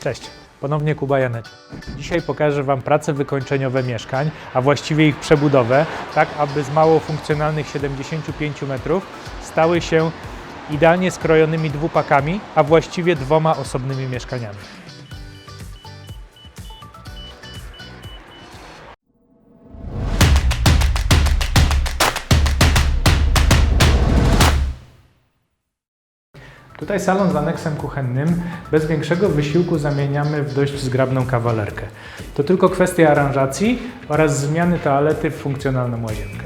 Cześć, ponownie Kuba Janek. Dzisiaj pokażę Wam prace wykończeniowe mieszkań, a właściwie ich przebudowę, tak aby z mało funkcjonalnych 75 metrów stały się idealnie skrojonymi dwupakami, a właściwie dwoma osobnymi mieszkaniami. Tutaj salon z aneksem kuchennym bez większego wysiłku zamieniamy w dość zgrabną kawalerkę. To tylko kwestia aranżacji oraz zmiany toalety w funkcjonalną łazienkę.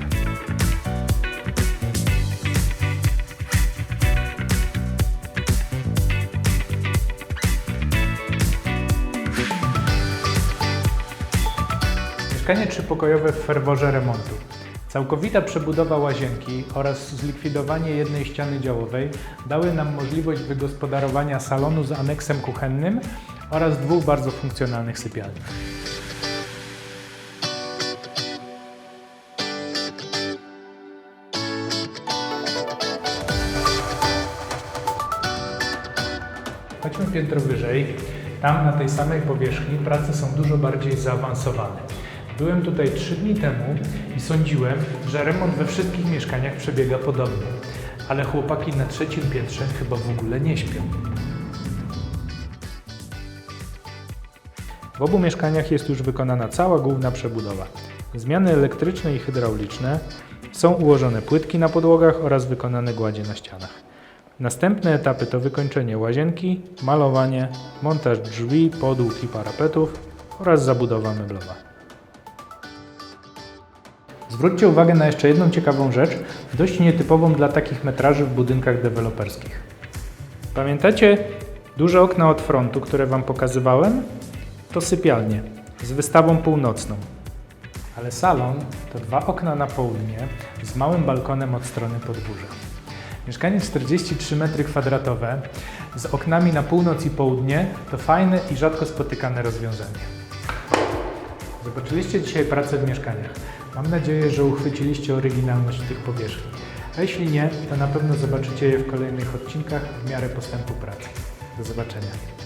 Mieszkanie trzypokojowe w ferworze remontu. Całkowita przebudowa łazienki oraz zlikwidowanie jednej ściany działowej dały nam możliwość wygospodarowania salonu z aneksem kuchennym oraz dwóch bardzo funkcjonalnych sypialni. Chodźmy piętro wyżej. Tam na tej samej powierzchni prace są dużo bardziej zaawansowane. Byłem tutaj trzy dni temu i sądziłem, że remont we wszystkich mieszkaniach przebiega podobnie. Ale chłopaki na trzecim piętrze chyba w ogóle nie śpią. W obu mieszkaniach jest już wykonana cała główna przebudowa. Zmiany elektryczne i hydrauliczne, są ułożone płytki na podłogach oraz wykonane gładzie na ścianach. Następne etapy to wykończenie łazienki, malowanie, montaż drzwi, podłóg i parapetów oraz zabudowa meblowa. Zwróćcie uwagę na jeszcze jedną ciekawą rzecz, dość nietypową dla takich metraży w budynkach deweloperskich. Pamiętacie duże okna od frontu, które Wam pokazywałem? To sypialnie z wystawą północną. Ale salon to dwa okna na południe z małym balkonem od strony podwórza. Mieszkanie 43 m2 z oknami na północ i południe to fajne i rzadko spotykane rozwiązanie. Zobaczyliście dzisiaj pracę w mieszkaniach. Mam nadzieję, że uchwyciliście oryginalność tych powierzchni. A jeśli nie, to na pewno zobaczycie je w kolejnych odcinkach w miarę postępu pracy. Do zobaczenia.